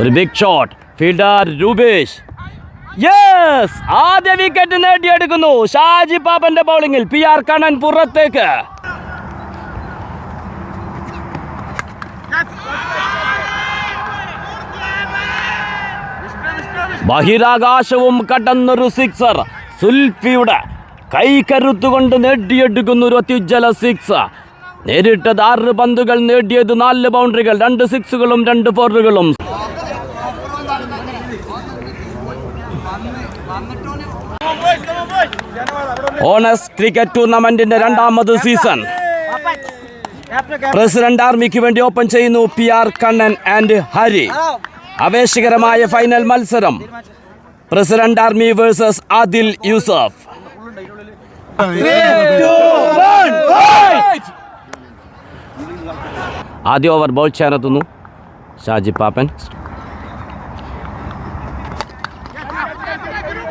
ഒരു big shot fielder Rupesh yes ആദ്യ wicket നേടിയെടുക്കുന്നു ഷാജി പാപ്പന്റെ ബൗളിംഗിൽ പി ആർ കണ്ണൻ പുറത്തേക്ക്. ബഹിരാകാശവും കടന്നൊരു സിക്സർ സുൽഫിയുടെ കൈകരുത്തുകൊണ്ട് നേടിയെടുക്കുന്നു ഒരു അത്യുജ്വല സിക്സ് നേരിട്ടത് ആറ് പന്തുകൾ നേടിയത് നാല് ബൗണ്ടറികൾ രണ്ട് സിക്സുകളും രണ്ട് ഫോറുകളും ഓണസ് ക്രിക്കറ്റ് ടൂർണമെന്റിന്റെ രണ്ടാമത് സീസൺ. പ്രസിഡന്റ് ആർമിക്ക് വേണ്ടി ഓപ്പൺ ചെയ്യുന്നു P R Kannan and Hari. ആവേശകരമായ ഫൈനൽ മത്സരം. President army versus Adil Yusuf. ആദ്യ ഓവർ ബോൾ ചേർത്തുന്നു ഷാജി പാപ്പൻ.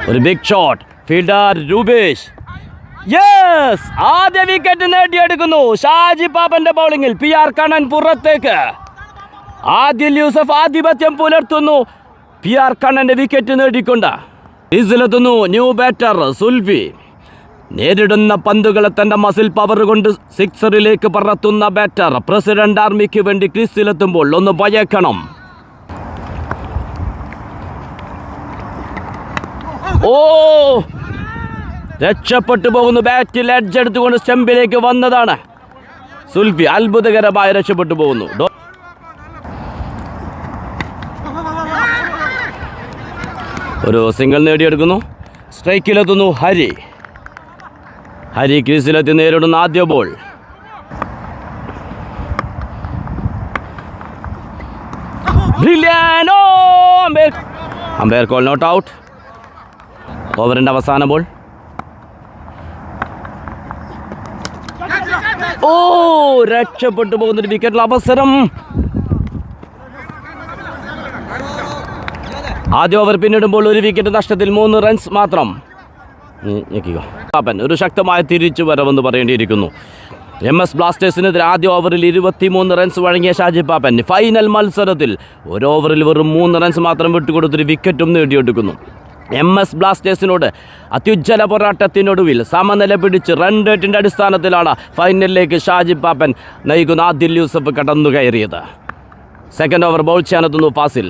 ഒരു big shot fielder Rupesh. Yes ആദ്യ വിക്കറ്റ് നേടിയെടുക്കുന്നു. ഷാജി പാപ്പന്റെ ബൗളിംഗിൽ പി ആർ കണ്ണൻ പുറത്തേക്ക്. ആദിൽ യൂസഫ് ആധിപത്യം പുലർത്തുന്നു. പി ആർ കണ്ണന്റെ വിക്കറ്റ് നേടിക്കൊണ്ട്. ക്രീസിലെത്തുന്നു ന്യൂ ബാറ്റർ സുൽഫി. നേരിടുന്ന പന്തുകളെ തന്റെ മസിൽ പവർ കൊണ്ട് സിക്സറിലേക്ക് പറത്തുന്ന ബാറ്റർ പ്രസിഡന്റ് ആർമിക്ക് വേണ്ടി ക്രീസിലെത്തുമ്പോൾ ഒന്ന് ഭയക്കണം. ഓ! രക്ഷപ്പെട്ടു പോകുന്നു ബാറ്റിൽ എഡ്ജ് എടുത്തുകൊണ്ട് സ്റ്റെമ്പിലേക്ക് വന്നതാണ്. സുൽഫി അത്ഭുതകരമായി രക്ഷപ്പെട്ടു പോകുന്നു. ഒരു സിംഗിൾ നേടിയെടുക്കുന്നു. സ്ട്രൈക്കിലെത്തുന്നു ഹരി. ഹരി ക്രീസിലെത്തി നേരിടുന്ന ആദ്യ ball. Umpire call not out. ഓവറിന്റെ അവസാന ബോൾ. ഓ രക്ഷപ്പെട്ടു പോകുന്നൊരു വിക്കറ്റിൽ അവസരം. ആദ്യ ഓവർ പിന്നിടുമ്പോൾ ഒരു വിക്കറ്റ് നഷ്ടത്തിൽ മൂന്ന് റൺസ് മാത്രം. പാപ്പൻ ഒരു ശക്തമായ തിരിച്ചു വരവെന്ന് പറയേണ്ടിയിരിക്കുന്നു. എം എസ് ബ്ലാസ്റ്റേഴ്സിനെതിരെ ആദ്യ ഓവറിൽ ഇരുപത്തിമൂന്ന് റൺസ് വഴങ്ങിയ ഷാജി പാപ്പൻ ഫൈനൽ മത്സരത്തിൽ ഒരു ഓവറിൽ വെറും മൂന്ന് റൺസ് മാത്രം വിട്ടുകൊടുത്തൊരു വിക്കറ്റും നേടിയെടുക്കുന്നു. എം എസ് ബ്ലാസ്റ്റേഴ്സിനോട് അത്യുജ്ജല പോരാട്ടത്തിനൊടുവിൽ സമനില പിടിച്ച് റൺ റേറ്റിന്റെ അടിസ്ഥാനത്തിലാണ് ഫൈനലിലേക്ക് ഷാജി പാപ്പൻ നയിക്കുന്ന ആദിൽ യൂസഫ് കടന്നു കയറിയത് സെക്കൻഡ് ഓവർ ബോൾ ചെയ്യാനെത്തുന്നു ഫാസിൽ.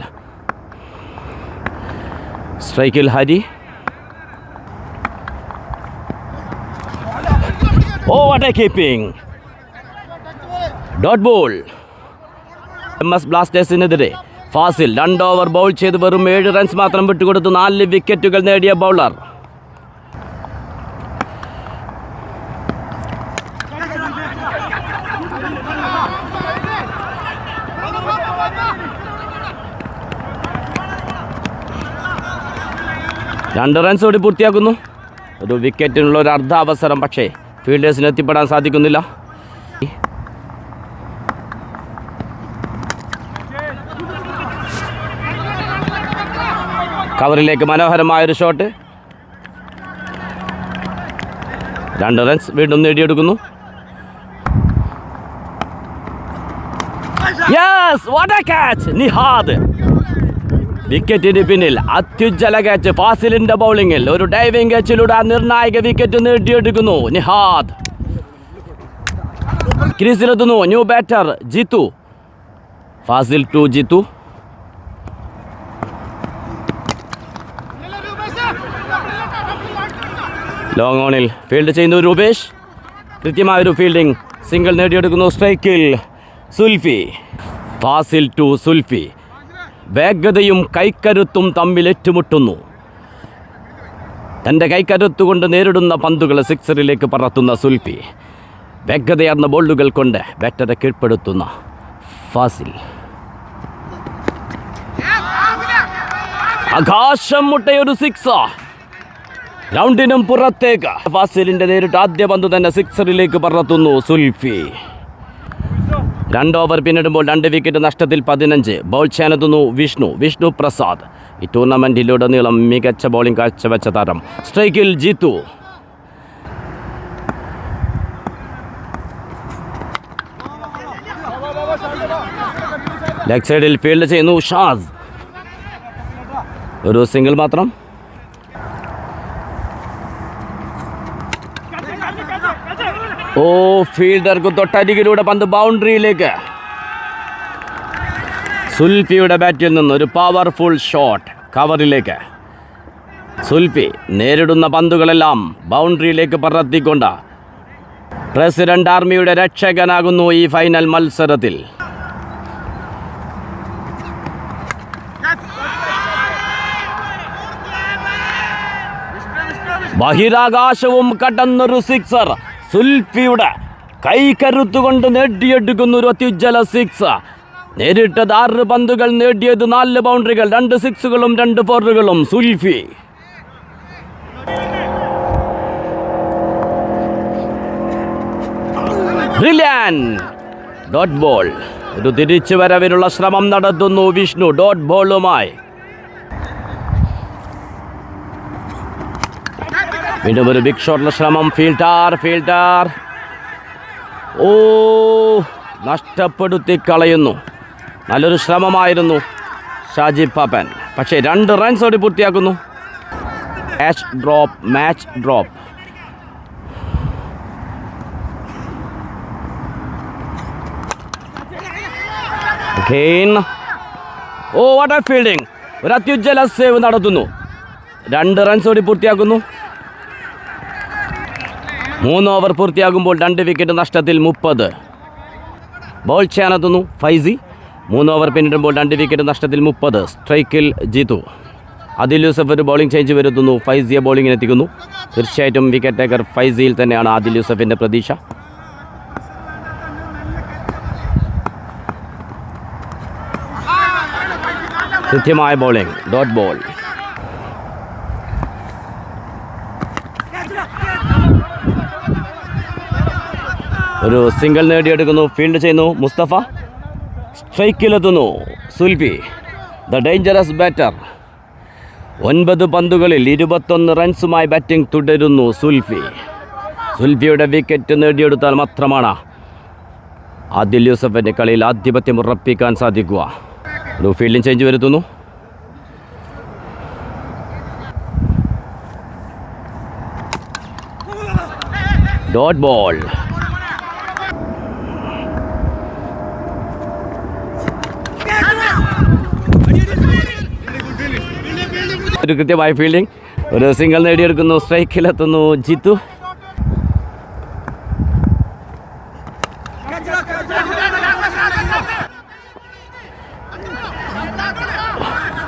സ്ട്രൈക്കിൽ Hari. Oh what a keeping dot ball M S ബ്ലാസ്റ്റേഴ്സിനെതിരെ Fazil രണ്ട് ഓവർ ബൗൾ ചെയ്ത് വെറും ഏഴ് റൺസ് മാത്രം വിട്ടുകൊടുത്ത് നാല് വിക്കറ്റുകൾ നേടിയ ബൗളർ. രണ്ട് റൺസ് കൂടി പൂർത്തിയാക്കുന്നു. ഒരു വിക്കറ്റിനുള്ള ഒരു അർദ്ധ അവസരം പക്ഷേ ഫീൽഡേഴ്സിന് എത്തിപ്പെടാൻ സാധിക്കുന്നില്ല. കവറിലേക്ക് മനോഹരമായൊരു ഷോട്ട്. രണ്ട് റൺസ് വീണ്ടും നേടിയെടുക്കുന്നു. Yes what a Nihad. വിക്കറ്റിന് പിന്നിൽ അത്യുജ്ജല ക്യാച്ച് ഫാസിലിന്റെ ബൗളിംഗിൽ ഒരു ഡൈവിംഗ് ക്യാച്ചിലൂടെ നിർണായക വിക്കറ്റ് നേടിയെടുക്കുന്നു Nihad. ക്രീസിലെത്തുന്നു new batter Jithu. Fazil to Jithu. Long ഓണിൽ field ചെയ്യുന്നു രൂപേഷ്. കൃത്യമായൊരു ഫീൽഡിംഗ് സിംഗിൾ നേടിയെടുക്കുന്നു സ്ട്രൈക്കിൽ സുൽഫി. ഫാസിൽ ടു സുൽഫി. വേഗതയും കൈക്കരുത്തും തമ്മിൽ ഏറ്റുമുട്ടുന്നു. തന്റെ കൈക്കരുത്തുകൊണ്ട് നേരിടുന്ന പന്തുകളെ സിക്സറിലേക്ക് പറത്തുന്ന സുൽഫി. വേഗതയാർന്ന ബോളുകൾ കൊണ്ട് ബാറ്ററെ കീഴ്പ്പെടുത്തുന്ന ഫാസിൽ. ആകാശം മുട്ടയൊരു സിക്സ് ഗ്രൗണ്ടിനും പുറത്തേക്ക്. ഫാസിലിന്റെ നേരിട്ട് ആദ്യ പന്ത് തന്നെ സിക്സറിലേക്ക് പറത്തുന്നു സുൽഫി. രണ്ട് ഓവർ പിന്നിടുമ്പോൾ രണ്ട് വിക്കറ്റ് നഷ്ടത്തിൽ പതിനഞ്ച്. ബോൾ ചെയ്യാനെത്തുന്നു വിഷ്ണു. വിഷ്ണു പ്രസാദ്. ഈ ടൂർണമെന്റിലുടനീളം മികച്ച ബോളിംഗ് കാഴ്ചവെച്ച താരം സ്ട്രൈക്കിൽ ജീത്തു. ലെഗ് സൈഡിൽ ഫീൽഡ് ചെയ്യുന്നു ഷാസ്. ഒരു സിംഗിൾ മാത്രം. ഓ ഫീൽഡർക്ക് തൊട്ടരികിലൂടെ പന്ത് ബൗണ്ടറിയിലേക്ക്. സുൽഫിയുടെ ബാറ്റിൽ നിന്ന് ഒരു പവർഫുൾ ഷോട്ട് കവറിലേക്ക്. സുൽഫി നേരിടുന്ന പന്തുകളെല്ലാം ബൗണ്ടറിയിലേക്ക് പറത്തിക്കൊണ്ട്. പ്രസിഡന്റ് ആർമിയുടെ രക്ഷകനാകുന്നു ഈ ഫൈനൽ മത്സരത്തിൽ. ബഹിരാകാശവും കടന്നൊരു സിക്സർ സുൽഫിയുടെ കൈക്കരുത്തുകൊണ്ട് നേടിയെടുക്കുന്ന ഒരു അത്യുജ്വല സിക്സ് നേരിട്ടത് ആറ് പന്തുകൾ നേടിയത് നാല് ബൗണ്ടറികൾ രണ്ട് സിക്സുകളും രണ്ട് ഫോറുകളും സുൽഫി. ഡോട്ട് ബോൾ ഒരു തിരിച്ചു വരവിനുള്ള ശ്രമം നടത്തുന്നു വിഷ്ണു. ഡോട്ട് ബോളുമായി വീണ്ടും ഒരു ബിഗ് ഷോട്ടിലെ ശ്രമം ഫീൽഡർ ഫീൽഡർ ഓ നഷ്ടപ്പെടുത്തി കളയുന്നു. നല്ലൊരു ശ്രമമായിരുന്നു ഷാജി പാപ്പൻ. പക്ഷേ രണ്ട് റൺസ് ഓടി പൂർത്തിയാക്കുന്നു. Match drop match drop. Oh what fielding ഒരു അത്യുജ്വല സേവ് നടത്തുന്നു. രണ്ട് റൺസ് ഓടി പൂർത്തിയാക്കുന്നു. മൂന്ന് ഓവർ പൂർത്തിയാകുമ്പോൾ രണ്ട് വിക്കറ്റ് നഷ്ടത്തിൽ മുപ്പത്. ബോൾ ചെയ്യാനെത്തുന്നു ഫൈസി. മൂന്ന് ഓവർ പിന്നിടുമ്പോൾ രണ്ട് വിക്കറ്റ് നഷ്ടത്തിൽ മുപ്പത്. സ്ട്രൈക്കിൽ ജീതു. അതിൽ യൂസഫ് ഒരു ബോളിംഗ് ചേഞ്ച് വരുത്തുന്നു. ഫൈസിയെ ബോളിങ്ങിന് എത്തിക്കുന്നു. തീർച്ചയായിട്ടും വിക്കറ്റ് ടേക്കർ ഫൈസിയിൽ തന്നെയാണ് ആദിൽ യൂസഫിന്റെ പ്രതീക്ഷ. കൃത്യമായ ബോളിംഗ് ഡോട്ട് ബോൾ ഒരു സിംഗിൾ നേടിയെടുക്കുന്നു. ഫീൽഡ് ചെയ്യുന്നു മുസ്തഫ. സ്ട്രൈക്കിലെത്തുന്നു സുൽഫി. ദ ഡേഞ്ചറസ് ബാറ്റർ ഒൻപത് പന്തുകളിൽ ഇരുപത്തൊന്ന് റൺസുമായി ബാറ്റിംഗ് തുടരുന്നു സുൽഫി. സുൽഫിയുടെ വിക്കറ്റ് നേടിയെടുത്താൽ മാത്രമാണ് ആദിൽ യൂസഫിന്റെ കളിയിൽ ആധിപത്യം ഉറപ്പിക്കാൻ സാധിക്കുക. ഒരു ഫീൽഡിംഗ് ചേഞ്ച് വരുത്തുന്നു. ഡോട്ട് ബോൾ ഒരു കൃത്യമായ ഫീൽഡിംഗ് ഒരു സിംഗിൾ നേടിയെടുക്കുന്നു സ്ട്രൈക്കിലെത്തുന്നു ജിത്തു.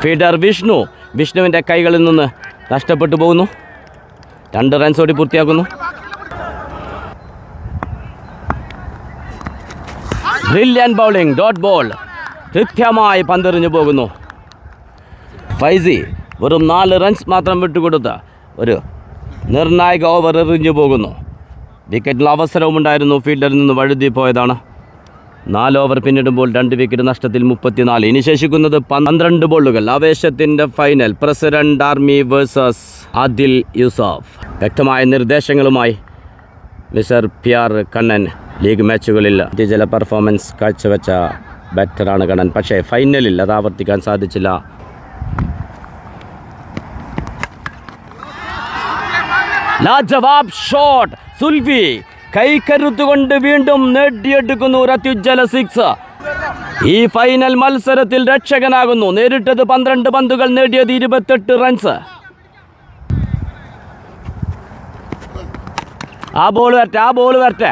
ഫീഡർ വിഷ്ണു വിഷ്ണുവിന്റെ കൈകളിൽ നിന്ന് നഷ്ടപ്പെട്ടു പോകുന്നു. രണ്ട് റൺസ് ഓടി പൂർത്തിയാക്കുന്നു. ബ്രില്യൻ ബൗളിംഗ് ഡോട്ട് ബോൾ കൃത്യമായി പന്തെറിഞ്ഞു പോകുന്നു. ഫൈസി വെറും നാല് റൺസ് മാത്രം വിട്ടുകൊടുത്ത ഒരു നിർണായക ഓവർ എറിഞ്ഞു പോകുന്നു. വിക്കറ്റിൽ അവസരവുമുണ്ടായിരുന്നു. ഫീൽഡറിൽ നിന്ന് വഴുതി പോയതാണ്. നാല് ഓവർ പിന്നിടുമ്പോൾ രണ്ട് വിക്കറ്റ് നഷ്ടത്തിൽ മുപ്പത്തിനാല്. ഇനി ശേഷിക്കുന്നത് പന്ത്രണ്ട് ബോളുകൾ. ആവേശത്തിന്റെ final president army versus Adil Yusuf. വ്യക്തമായ നിർദ്ദേശങ്ങളുമായി mister P R Kannan. League മാച്ചുകളിൽ ചില പെർഫോമൻസ് കാഴ്ചവെച്ച ബാറ്ററാണ് കണ്ണൻ. പക്ഷേ ഫൈനലിൽ അത് ആവർത്തിക്കാൻ സാധിച്ചില്ല. ലാജവാബ് ഷോട്ട്. സുൽഫി കൈക്കരുത്തുകൊണ്ട് വീണ്ടും നേടിയെടുക്കുന്നു ഒരു അത്യുജ്വല സിക്സ്. ഈ ഫൈനൽ മത്സരത്തിൽ രക്ഷകനാകുന്നു. നേരിട്ടത് പന്ത്രണ്ട് പന്തുകൾ നേടിയത് ഇരുപത്തെട്ട് റൺസ് ആ ബോൾ വരട്ടെ ആ ബോൾ വരട്ടെ.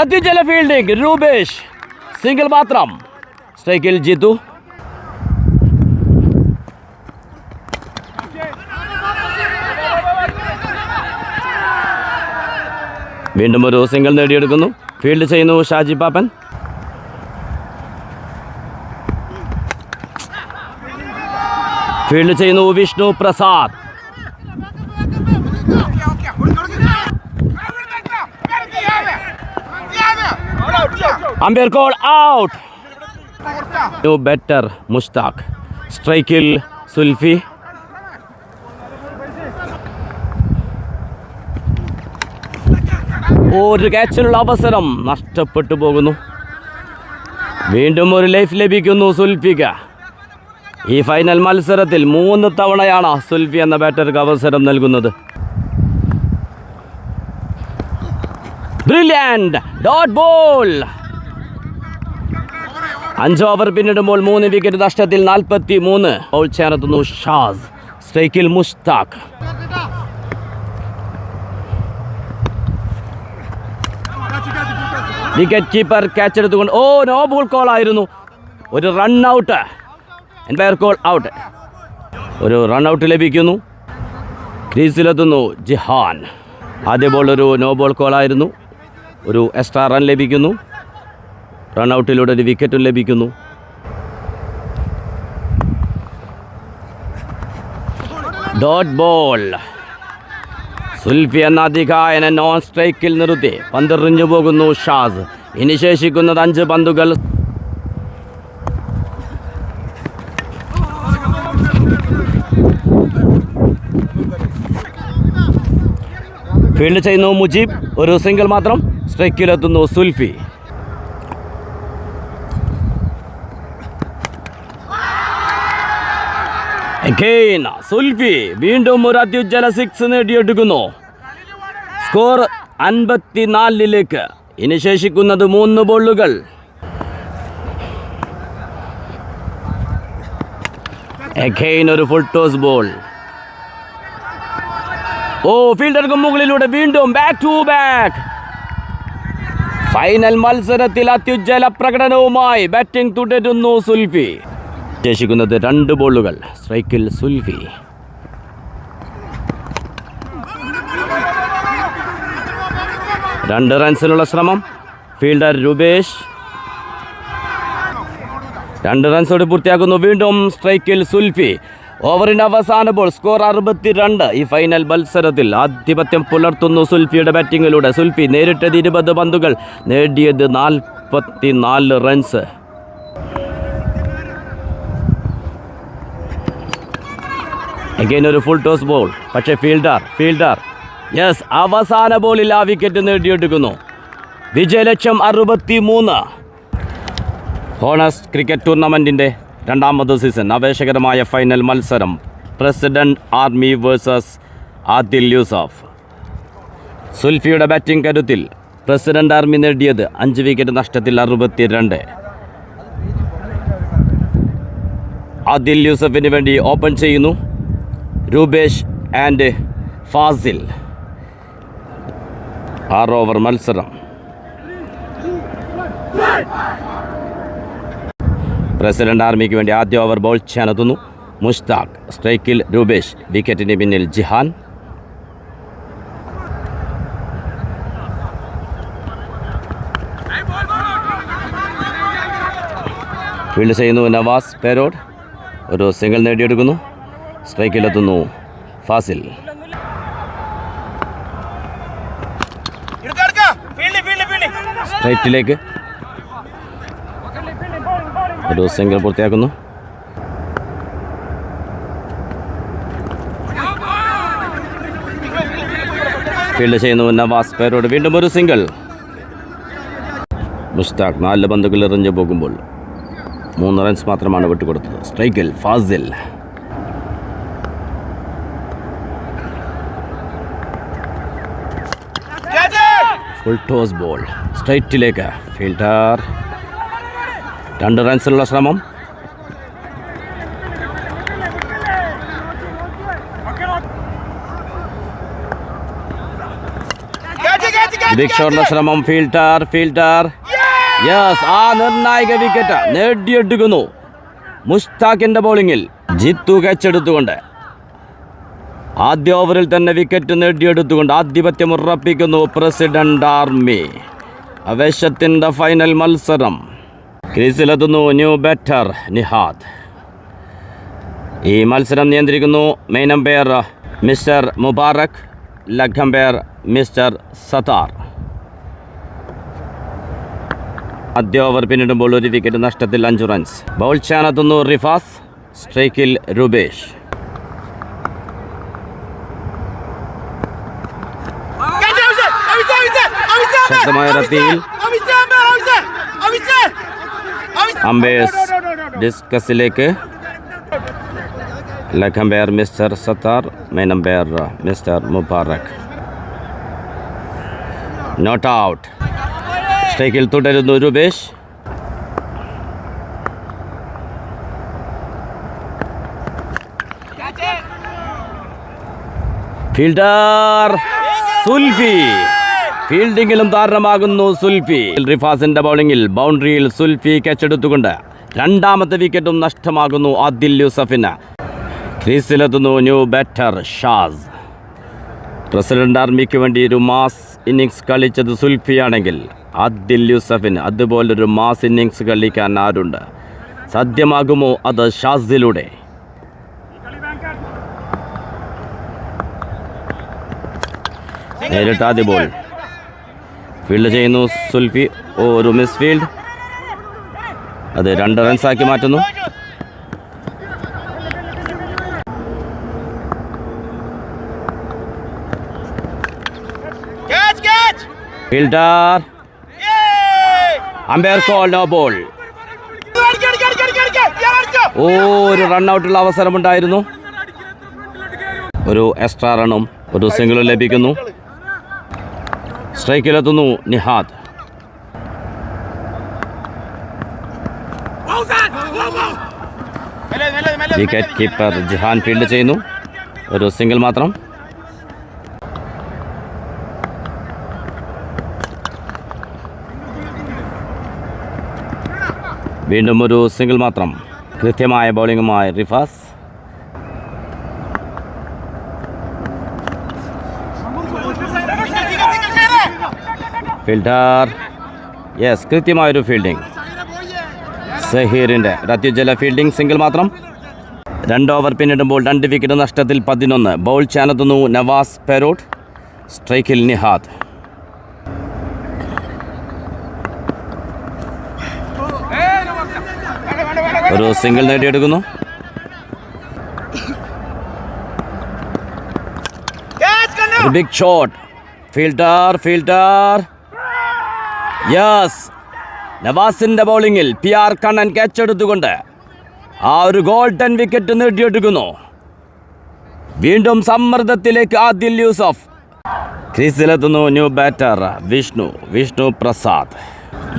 അത്യുജ്വല ഫീൽഡിംഗ് രൂപേഷ്. സിംഗിൾ മാത്രം. സ്ട്രൈക്കിൽ ജിത്തു. വീണ്ടും ഒരു സിംഗിൾ നേടിയെടുക്കുന്നു. ഫീൽഡ് ചെയ്യുന്നു ഷാജി പാപ്പൻ. ഫീൽഡ് ചെയ്യുന്നു Vishnu Prasad. Umpire call out batter Mushtaq. സ്ട്രൈക്കിൽ സുൽഫി. ഒരു ക്യാച്ചിനുള്ള അവസരം നഷ്ടപ്പെട്ടു പോകുന്നു. വീണ്ടും ഒരു ലൈഫ് ലഭിക്കുന്നു സുൽഫിക. ഈ ഫൈനൽ മത്സരത്തിൽ മൂന്ന് തവണയാണ് സുൽഫി എന്ന ബാറ്റർക്ക് അവസരം നൽകുന്നത്. ഡോട്ട് ബോൾ അഞ്ച് ഓവർ പിന്നിടുമ്പോൾ മൂന്ന് വിക്കറ്റ് നഷ്ടത്തിൽ നാൽപ്പത്തി മൂന്ന് ബൗൾ ചേർത്തുന്നു ഷാസ്. സ്ട്രൈക്കിൽ മുസ്താഖ് വിക്കറ്റ് കീപ്പർ ക്യാച്ച് എടുത്തുകൊണ്ട് ഓ നോ ബോൾ കോൾ ആയിരുന്നു. ഒരു run out umpire call out ഒരു റൺ ഔട്ട് ലഭിക്കുന്നു. ക്രീസിലെത്തുന്നു ജിഹാൻ. ആദ്യ ബോൾ ഒരു നോ ബോൾ കോൾ ആയിരുന്നു. ഒരു എക്സ്ട്രാ റൺ ലഭിക്കുന്നു. റൺ ഔട്ടിലൂടെ ഒരു വിക്കറ്റും ലഭിക്കുന്നു. ഡോട്ട് ബോൾ സുൽഫി എന്ന അധികായനെ നോൺ സ്ട്രൈക്കിൽ നിർത്തി പന്തെറിഞ്ഞു പോകുന്നു ഷാസ്. ഇനി ശേഷിക്കുന്നത് അഞ്ച് പന്തുകൾ. ഫീൽഡ് ചെയ്യുന്നു മുജീബ്. ഒരു സിംഗിൾ മാത്രം സ്ട്രൈക്കിലെത്തുന്നു സുൽഫി. സുൽഫി വീണ്ടും ഒരു അത്യുജ്വല സിക്സ് നേടിയെടുക്കുന്നു. സ്കോർ അൻപത്തിനാലിലേക്ക്. ഇനി ശേഷിക്കുന്നത് മൂന്ന് ബോളുകൾ. ഒരു ഫുൾ ടോസ് ബോൾ ഓ ഫീൽഡർക്ക് മുകളിലൂടെ വീണ്ടും ബാക്ക് ടു ബാക്ക് ഫൈനൽ മത്സരത്തിൽ അത്യുജ്വല പ്രകടനവുമായി ബാറ്റിംഗ് തുടരുന്നു സുൽഫി. ശേഷിക്കുന്നത് രണ്ട് ബോളുകൾ. സ്ട്രൈക്കിൽ സുൽഫി. രണ്ട് റൺസിനുള്ള ശ്രമം. ഫീൽഡർ രൂപേഷ്. രണ്ട് റൺസോട് പൂർത്തിയാക്കുന്നു. വീണ്ടും സ്ട്രൈക്കിൽ സുൽഫി. ഓവറിന്റെ അവസാന ബോൾ സ്കോർ അറുപത്തിരണ്ട്. ഈ ഫൈനൽ മത്സരത്തിൽ ആധിപത്യം പുലർത്തുന്നു സുൽഫിയുടെ ബാറ്റിങ്ങിലൂടെ സുൽഫി നേരിട്ടത് ഇരുപത് പന്തുകൾ നേടിയത് നാൽപ്പത്തി നാല് റൺസ്. അഗൈൻ ഒരു ഫുൾ ടോസ് ബോൾ പക്ഷേ ഫീൽഡർ ഫീൽഡർ യെസ് അവസാന ബോളിൽ ആ വിക്കറ്റ് നേടിയെടുക്കുന്നു. വിജയലക്ഷം അറുപത്തി മൂന്ന് ഹോണസ് ക്രിക്കറ്റ് ടൂർണമെന്റിന്റെ രണ്ടാമത് സീസൺ ആവേശകരമായ ഫൈനൽ മത്സരം. President army versus Adil Yusuf സുൽഫിയുടെ batting കരുത്തിൽ പ്രസിഡന്റ് ആർമി നേടിയത് അഞ്ച് വിക്കറ്റ് നഷ്ടത്തിൽ അറുപത്തിരണ്ട്. ആദിൽ യൂസഫിന് വേണ്ടി ഓപ്പൺ ചെയ്യുന്നു. രൂപേഷ് ആൻഡ് ഫാസിൽ. ആറ് ഓവർ മത്സരം. പ്രസിഡന്റ് ആർമിക്ക് വേണ്ടി ആദ്യ ഓവർ ബോൾ ചെയ്യാനെത്തുന്നു മുഷ്താഖ് സ്ട്രൈക്കിൽ രൂപേഷ് വിക്കറ്റിന് പിന്നിൽ ജിഹാൻ. ഫീൽഡ് ചെയ്യുന്നു നവാസ് പേരോഡ് ഒരു സിംഗിൾ നേടിയെടുക്കുന്നു. സ്ട്രൈക്കിലെത്തുന്നു. ഫാസിൽ. സ്ട്രൈറ്റിലേക്ക്. ഒരു സിംഗിൾ പൂർത്തിയാക്കുന്നു. ഫീൽഡ് ചെയ്യുന്നു നവാസ് പേരോട് വീണ്ടും ഒരു സിംഗിൾ. മുസ്താഖ് നാല് പന്തുകൾ എറിഞ്ഞു പോകുമ്പോൾ മൂന്ന് റൺസ് മാത്രമാണ് വിട്ടുകൊടുത്തത്. സ്ട്രൈക്കിൽ ഫാസിൽ. ഫുൾ ടോസ് ബോൾ സ്ട്രൈറ്റിലേക്ക് ഫീൽഡർ രണ്ട് റൺസിലുള്ള ശ്രമം. ഷോട്ടിന്റെ ശ്രമം. ഫീൽഡർ ഫീൽഡർ യെസ് ആ നിർണായക വിക്കറ്റ് നേടിയെടുക്കുന്നു. മുസ്താഖിന്റെ ബോളിങ്ങിൽ ജിത്തു കച്ചെടുത്തുകൊണ്ട് ആദ്യ ഓവറിൽ തന്നെ വിക്കറ്റ് നേടിയെടുത്തുകൊണ്ട് ആധിപത്യം ഉറപ്പിക്കുന്നു പ്രസിഡന്റ് ആർമി. അവേശത്തിന്റെ ഫൈനൽ മത്സരം. ക്രീസിലെത്തുന്നു ന്യൂ ബാറ്റർ നിഹാദ്. ഈ മത്സരം നിയന്ത്രിക്കുന്നു main umpire mister Mubarak leg mister Sathar. ആദ്യ ഓവർ പിന്നിടുമ്പോൾ ഒരു വിക്കറ്റ് നഷ്ടത്തിൽ അഞ്ച് റൺസ് ബൗൾ ചെയ്യാനെത്തുന്നു റിഫാസ് സ്ട്രൈക്കിൽ രൂപേഷ്. ശക്തമായ റത്തിയിൽ umpires ഡിസ്കസിലേക്ക് leg umpire mister Sattar main umpire mister Mubarak not out സ്ട്രൈക്കിൽ തുടരുന്നു രൂപേഷ് ഫീൽഡർ സുൽഫി ഫീൽഡിങ്ങിലും താരണമാകുന്നു സുൽഫി. റിഫാസിന്റെ ബൗളിംഗിൽ ബൗണ്ടറിയിൽ സുൽഫി കെച്ചെടുത്തുകൊണ്ട് രണ്ടാമത്തെ വിക്കറ്റും നഷ്ടമാകുന്നു ആദിൽ യൂസഫിന്. ക്രീസിലെത്തുന്നു ന്യൂ ബാറ്റർ ഷാസ്. പ്രസിഡന്റ് ആർമിക്ക് വേണ്ടി ഒരു മാസ് ഇന്നിങ്സ് കളിച്ചത് സുൽഫിയാണെങ്കിൽ ആദിൽ യൂസഫിന് അതുപോലൊരു മാസ് ഇന്നിങ്സ് കളിക്കാൻ ആരുണ്ട്? സാധ്യമാകുമോ അത് ഷാസിലൂടെ? നേരിട്ടാദ്യ ബോൾ ഫീൽഡ് ചെയ്യുന്നു സുൽഫി. ഓ ഒരു മിസ് ഫീൽഡ് അത് രണ്ട് റൺസാക്കി മാറ്റുന്നു! Fielder umpire call no ball ഓ ഒരു റണ്ണൗട്ടുള്ള അവസരമുണ്ടായിരുന്നു. ഒരു എക്സ്ട്രാ റണ്ണും ഒരു സിംഗിളും ലഭിക്കുന്നു. സ്ട്രൈക്കിലെത്തുന്നു Nihad. Wicket keeper Jihan field ചെയ്യുന്നു. ഒരു സിംഗിൾ മാത്രം. വീണ്ടും ഒരു സിംഗിൾ മാത്രം. കൃത്യമായ ബൗളിംഗുമായി റിഫാസ്. ഫീൽഡർ. യെസ് കൃത്യമായൊരു ഫീൽഡിംഗ് സഹീറിന്റെ അത്യുജ്വല ഫീൽഡിംഗ് സിംഗിൾ മാത്രം. രണ്ട് ഓവർ പിന്നിടുമ്പോൾ രണ്ട് വിക്കറ്റ് നഷ്ടത്തിൽ പതിനൊന്ന്. ബൗൾ ചാനത്തുന്നു നവാസ് പെരോട്ട് സ്ട്രൈക്കിൽ നിഹാദ്. ഒരു single നേടിയെടുക്കുന്നു. Big shot fielder fielder yes നവാസിന്റെ ബൗളിംഗിൽ പി ആർ കണ്ണൻ ക്യാച്ച് എടുത്തുകൊണ്ട് ആ ഒരു ഗോൾഡൻ വിക്കറ്റ് നേടിയെടുക്കുന്നു. വീണ്ടും സമ്മർദ്ദത്തിലേക്ക് ആദിൽ യൂസഫ്. ക്രീസിലെത്തുന്നു ന്യൂ ബാറ്റർ വിഷ്ണു വിഷ്ണു പ്രസാദ്.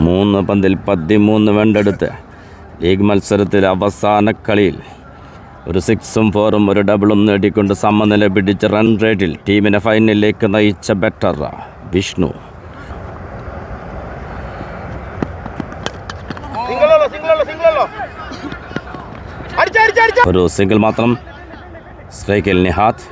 മൂന്ന് പന്തിൽ പതിമൂന്ന് വെണ്ടെടുത്ത് ലീഗ് മത്സരത്തിൽ അവസാന കളിയിൽ ഒരു സിക്സും ഫോറും ഒരു ഡബിളും നേടിക്കൊണ്ട് സമനില പിടിച്ച് റൺ റേറ്റിൽ ടീമിനെ ഫൈനലിലേക്ക് നയിച്ച ബെറ്റർ വിഷ്ണു. ഒരു സിംഗിൾ മാത്രം സ്ട്രൈക്കിൽ Nihad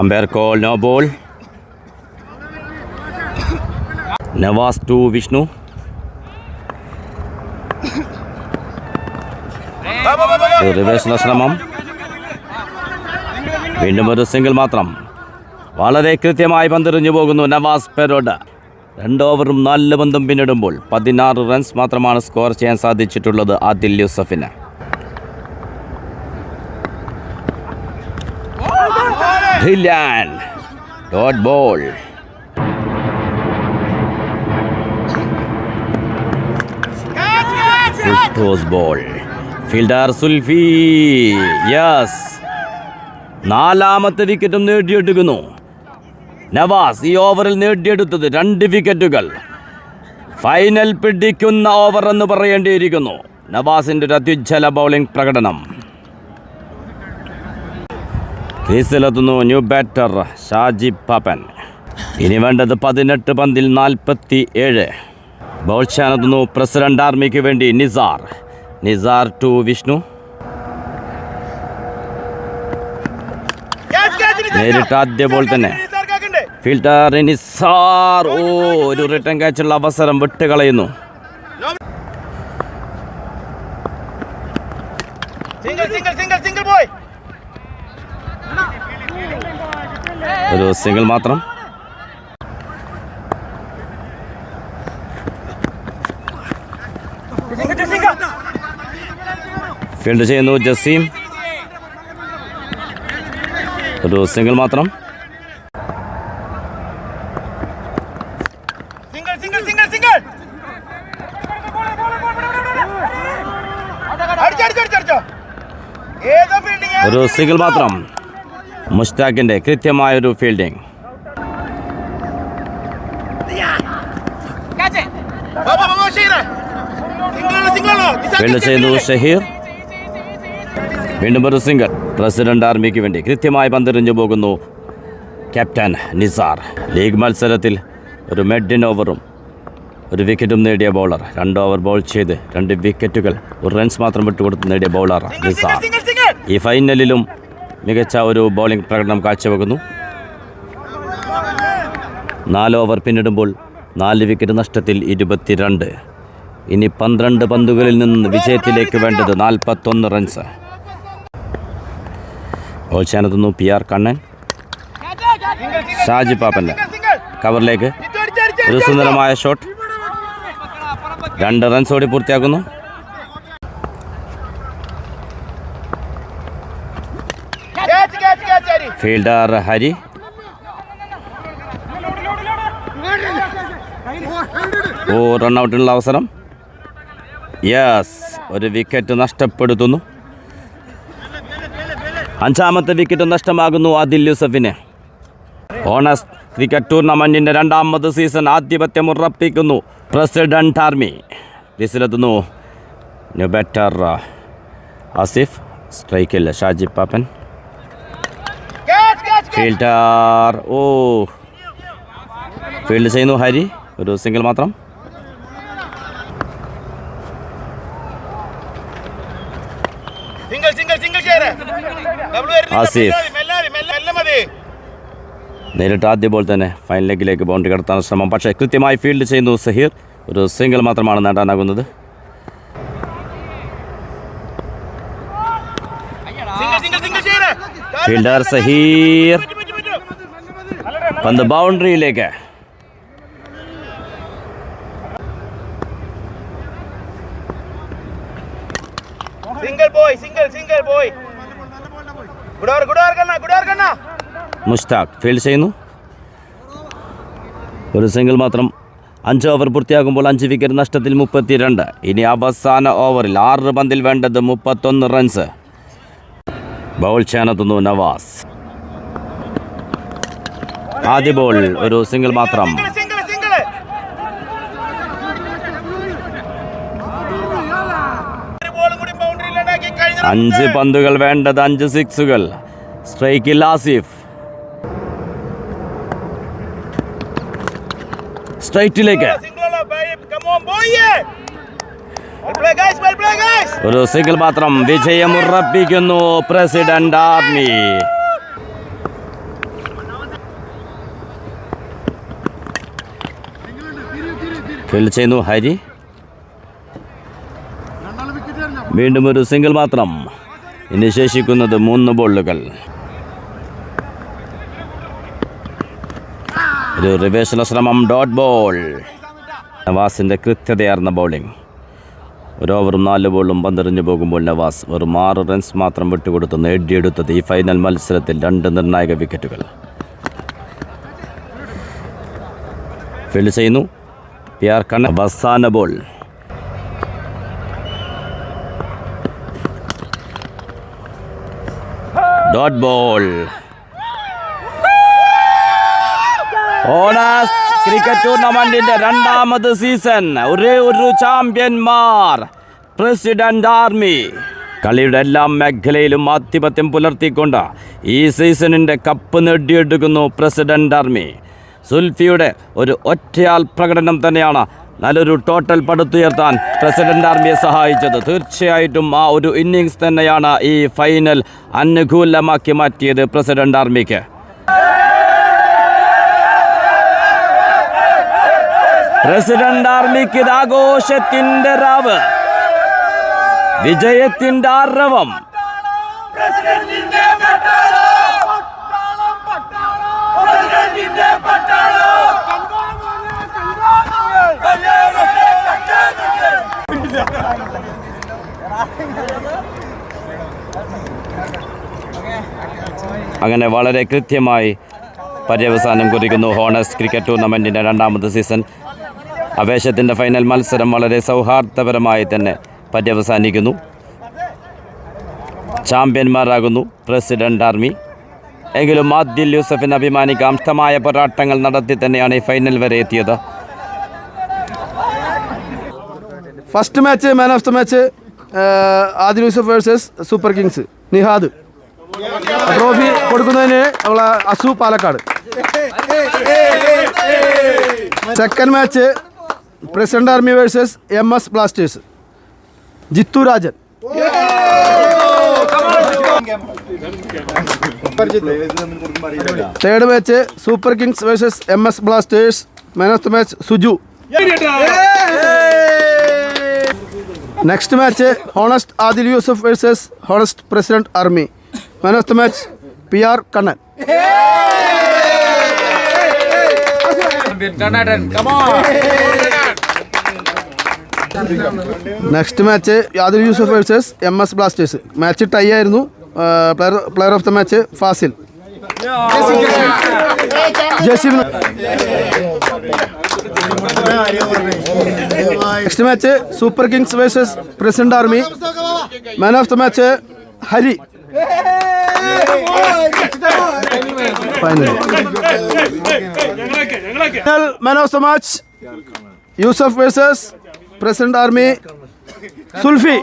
umpire call no ball Navas to Vishnu വാ, വാ, വാ, വാ, വാ. ഒരു റിവേഴ്സിലെ ശ്രമം വീണ്ടും ഒരു സിംഗിൾ മാത്രം വളരെ കൃത്യമായി പന്തെറിഞ്ഞു പോകുന്നു നവാസ് പെരോഡ. രണ്ട് ഓവറും നാല് പന്തും പിന്നിടുമ്പോൾ പതിനാറ് റൺസ് മാത്രമാണ് സ്കോർ ചെയ്യാൻ സാധിച്ചിട്ടുള്ളത് ആദിൽ യൂസഫിന്. catch. Toss ball. Fielder Sulfi. നാലാമത്തെ വിക്കറ്റും നേടിയെടുക്കുന്നു. നവാസ് ഈ ഓവറിൽ നേടിയെടുത്തത് രണ്ട് വിക്കറ്റുകൾ. ഫൈനൽ പിടിക്കുന്ന ഓവർ എന്ന് പറയേണ്ടിയിരിക്കുന്നു. നവാസിന്റെ ഒരു അത്യുജ്വല ബൗളിംഗ് പ്രകടനം. ക്രീസിലെത്തുന്നു ന്യൂ ബാറ്റർ ഷാജി പാപ്പൻ. ഇനി വേണ്ടത് പതിനെട്ട് പന്തിൽ നാൽപ്പത്തി ഏഴ് ബോൾ ചാനെത്തുന്നു പ്രസിഡന്റ് ആർമിക്ക് വേണ്ടി നിസാർ. നിസാർ ടു വിഷ്ണു. നേരിട്ട് ആദ്യ ബോൾ തന്നെ? ഫീൽഡർ നിസാർ ഓ ഒരു റിട്ടേൺ കാച്ചുള്ള അവസരം വിട്ടുകളയുന്നു. കളയുന്നു. ഒരു സിംഗിൾ മാത്രം. ഫീൽഡ് ചെയ്യുന്നു ജസീം. ഒരു സിംഗിൾ മാത്രം ഏതോ ഫീൽഡിംഗ് ഒരു സിഗിൾ മാത്രം. മുഷ്താഖിന്റെ കൃത്യമായൊരു ഫീൽഡിംഗ് ഫീൽഡ് ചെയ്യുന്നു ഷഹീർ. വീണ്ടും ഒരു സിംഗർ പ്രസിഡന്റ് ആർമിക്ക് വേണ്ടി കൃത്യമായി പന്തെറിഞ്ഞു പോകുന്നു ക്യാപ്റ്റൻ നിസാർ. ലീഗ് മത്സരത്തിൽ ഒരു മെഡിൻ ഓവറും ഒരു വിക്കറ്റും നേടിയ ബൗളർ രണ്ട് ഓവർ ബോൾ ചെയ്ത് രണ്ട് വിക്കറ്റുകൾ ഒരു റൺസ് മാത്രം വിട്ടുകൊടുത്ത് നേടിയ ബൗളർ നിസാർ. ഈ ഫൈനലിലും മികച്ച ഒരു ബൗളിംഗ് പ്രകടനം കാഴ്ചവെക്കുന്നു. നാല് ഓവർ പിന്നിടുമ്പോൾ നാല് വിക്കറ്റ് നഷ്ടത്തിൽ ഇരുപത്തിരണ്ട്. ഇനി പന്ത്രണ്ട് പന്തുകളിൽ നിന്ന് വിജയത്തിലേക്ക് വേണ്ടത് നാൽപ്പത്തൊന്ന് റൺസ് ഓശാനത്തുനിന്നു പി ആർ കണ്ണൻ. ഷാജി പാപ്പന്റെ കവറിലേക്ക്. ഒരു സുന്ദരമായ ഷോട്ട് രണ്ട് റൺസ് ഓടി പൂർത്തിയാക്കുന്നു ക്യാച്ച് ക്യാച്ച് ക്യാച്ച് ആരി ഫീൽഡർ ഹരി. ഓ റണ്ണൗട്ടിനുള്ള അവസരം. യെസ് ഒരു വിക്കറ്റ് നഷ്ടപ്പെടുത്തുന്നു. അഞ്ചാമത്തെ വിക്കറ്റ് നഷ്ടമാകുന്നു ആദിൽ യൂസഫിന്. ഓണസ് ക്രിക്കറ്റ് ടൂർണമെന്റിന്റെ രണ്ടാമത് സീസൺ ആധിപത്യം ഉറപ്പിക്കുന്നു പ്രസിഡന്റ് ആർമി ക്രീസിലെത്തുന്നു ന്യൂ ആസിഫ്. സ്ട്രൈക്കില്ല ഷാജി പാപ്പൻ. ഫീൽഡർ. ഓ. ഫീൽഡ് ചെയ്യുന്നു ഹരി. ഒരു സിംഗിൾ മാത്രം. നേരിട്ട് ആദ്യ ബോൾ തന്നെ. ഫൈനൽ ലെഗിലേക്ക് ബൗണ്ടറി കടത്താൻ ശ്രമം. പക്ഷേ കൃത്യമായി ഫീൽഡ് ചെയ്യുന്നു സഹീർ. ഒരു സിംഗിൾ മാത്രമാണ് നേടാനാകുന്നത് സിംഗിൾ സിംഗിൾ സിംഗിൾ ചെയ്യേ ഫീൽഡർ സഹീർ. പന്ത് ബൗണ്ടറിയിലേക്ക്. മുഷ്താഖ് ഫീൽഡ് ചെയ്യുന്നു. ഒരു സിംഗിൾ മാത്രം അഞ്ച് ഓവർ പൂർത്തിയാകുമ്പോൾ അഞ്ച് വിക്കറ്റ് നഷ്ടത്തിൽ മുപ്പത്തിരണ്ട്. ഇനി അവസാന ഓവറിൽ ആറ് പന്തിൽ വേണ്ടത് മുപ്പത്തൊന്ന് റൺസ് ബൗൾ ചെയ്യാനെത്തുന്നു നവാസ്. ആദ്യ ബോൾ ഒരു സിംഗിൾ മാത്രം. അഞ്ച് പന്തുകൾ വേണ്ടത് അഞ്ച് സിക്സുകൾ. സ്ട്രൈക്കിൽ ആസിഫ്. സ്ട്രൈറ്റിലേക്ക്. ഒരു സിംഗിൾ മാത്രം വിജയം ഉറപ്പിക്കുന്നു പ്രസിഡന്റ് ആർമി. ഫീൽഡ് ചെയ്യുന്നു ഹരി. വീണ്ടും ഒരു സിംഗിൾ മാത്രം ഇനി ശേഷിക്കുന്നത് മൂന്ന് ബോളുകൾ. ഒരു റിവേഴ്സൽ ശ്രമം ഡോട്ട് ബോൾ. നവാസിന്റെ കൃത്യതയാർന്ന ബൗളിംഗ്. ഒരു ഓവർ നാല് ബോളും പന്തെറിഞ്ഞു പോകുമ്പോൾ നവാസ് വെറും ആറ് റൺസ് മാത്രം വിട്ടുകൊടുത്ത് നേടിയെടുത്തത് ഈ ഫൈനൽ മത്സരത്തിൽ രണ്ട് നിർണായക വിക്കറ്റുകൾ. ഫീൽഡ് ചെയ്യുന്നു. പി ആർ കണ്ണ അവസാന ball. Dot ball Honest cricket ടൂർണമെന്റിന്റെ രണ്ടാമത് സീസൺ. ഒരേ ഒരു ചാമ്പ്യന്മാർ. President Army. കളിയുടെ എല്ലാ മേഖലയിലും ആധിപത്യം പുലർത്തിക്കൊണ്ട് ഈ സീസണിന്റെ കപ്പ് നേടിയെടുക്കുന്നു പ്രസിഡന്റ് ആർമി. സുൽഫിയുടെ ഒരു ഒറ്റയാൽ പ്രകടനം തന്നെയാണ് നല്ലൊരു ടോട്ടൽ പടുത്തുയർത്താൻ പ്രസിഡന്റ് ആർമിയെ സഹായിച്ചത്. തീർച്ചയായിട്ടും ആ ഒരു ഇന്നിങ്സ് തന്നെയാണ് ഈ ഫൈനൽ അനുകൂലമാക്കി മാറ്റിയത് പ്രസിഡന്റ് ആർമിക്ക്. പ്രസിഡന്റ് ആർമിക്ക് ഇത് ആഘോഷത്തിന്റെ രാവ്. വിജയത്തിന്റെ ആർവം അങ്ങനെ വളരെ കൃത്യമായി പര്യവസാനം കുറിക്കുന്നു ഹോണസ്റ്റ് ക്രിക്കറ്റ് ടൂർണമെന്റിന്റെ രണ്ടാമത്തെ സീസൺ. അവേശത്തിന്റെ ഫൈനൽ മത്സരം വളരെ സൗഹാർദ്ദപരമായി തന്നെ പര്യവസാനിക്കുന്നു. ചാമ്പ്യന്മാരാകുന്നു പ്രസിഡന്റ് ആർമി. എങ്കിലും ആദിൽ യൂസഫിന് അഭിമാനിക്കാം. ശക്തമായ പോരാട്ടങ്ങൾ നടത്തി തന്നെയാണ് ഈ ഫൈനൽ വരെ എത്തിയത്. First match man of the match Adil Yusuf versus Super Kings Nihad. Trophy കൊടുക്കുന്നതിന് Asu Palakkad. Second match President Army versus M S Blasters Jithu Rajan third match Super Kings versus M S Blasters man of the match Suju next match Honest Adil Yusuf versus Honest President Army man of the match P R Kannan next match Yadav Yusuf versus M S Blasters match tie ആയിരുന്നു. Player player of the match Fazil. Next match Super Kings versus President Army man of the match Hari. Final man of the match Yusuf versus President Army Sulfi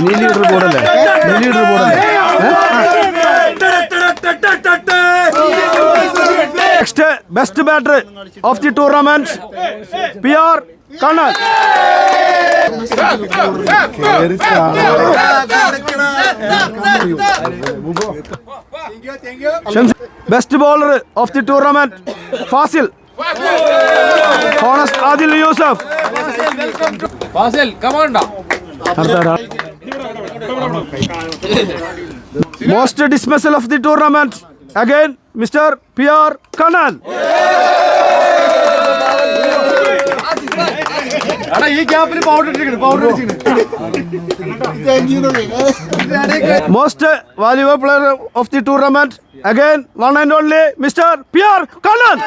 നീ leader ബോർഡല്ലേ നീ leader ബോർഡല്ലേ next best batter of the tournament P R Kannan best bowler of the tournament Fazil Honest Adil Yusuf most dismissal of the tournament again mister P R Kannan most valuable player of the tournament again one and only mister P R Kannan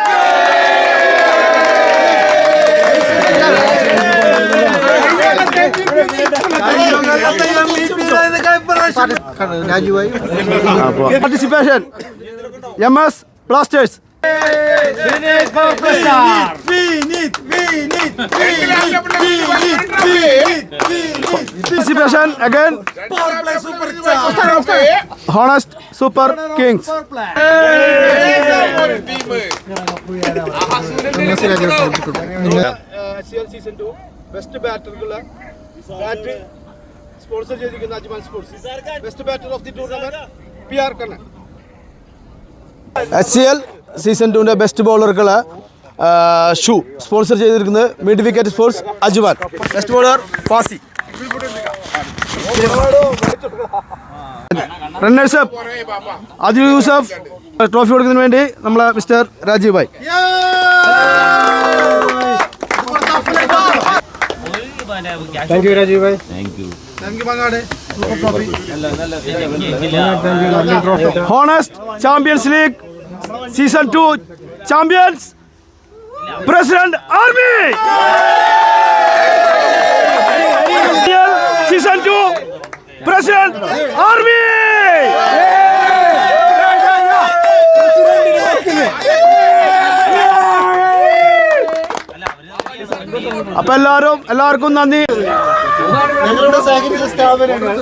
participation M S Blasters participation again Honest Super Kings season two best ബാറ്റർക്കുള്ള bat sponsor ചെയ്തിരിക്കുന്ന Ajman Sports best batter of the tournament P R Kannan H C L season ടുവിന്റെ best ബോളർക്കുള്ള shoe sponsor ചെയ്തിരിക്കുന്നത് Mid Wicket Sports Ajman best bowler Fazi runners up Adil Yusuf trophy കൊടുക്കുന്നതിന് വേണ്ടി നമ്മളെ mister Rajeev bhai Honest Champions League season two champions President Army season two President Army അപ്പൊ എല്ലാവരും എല്ലാവർക്കും നന്ദി. ഞങ്ങളുടെ സഹകരിച്ച സ്ഥാപനങ്ങൾ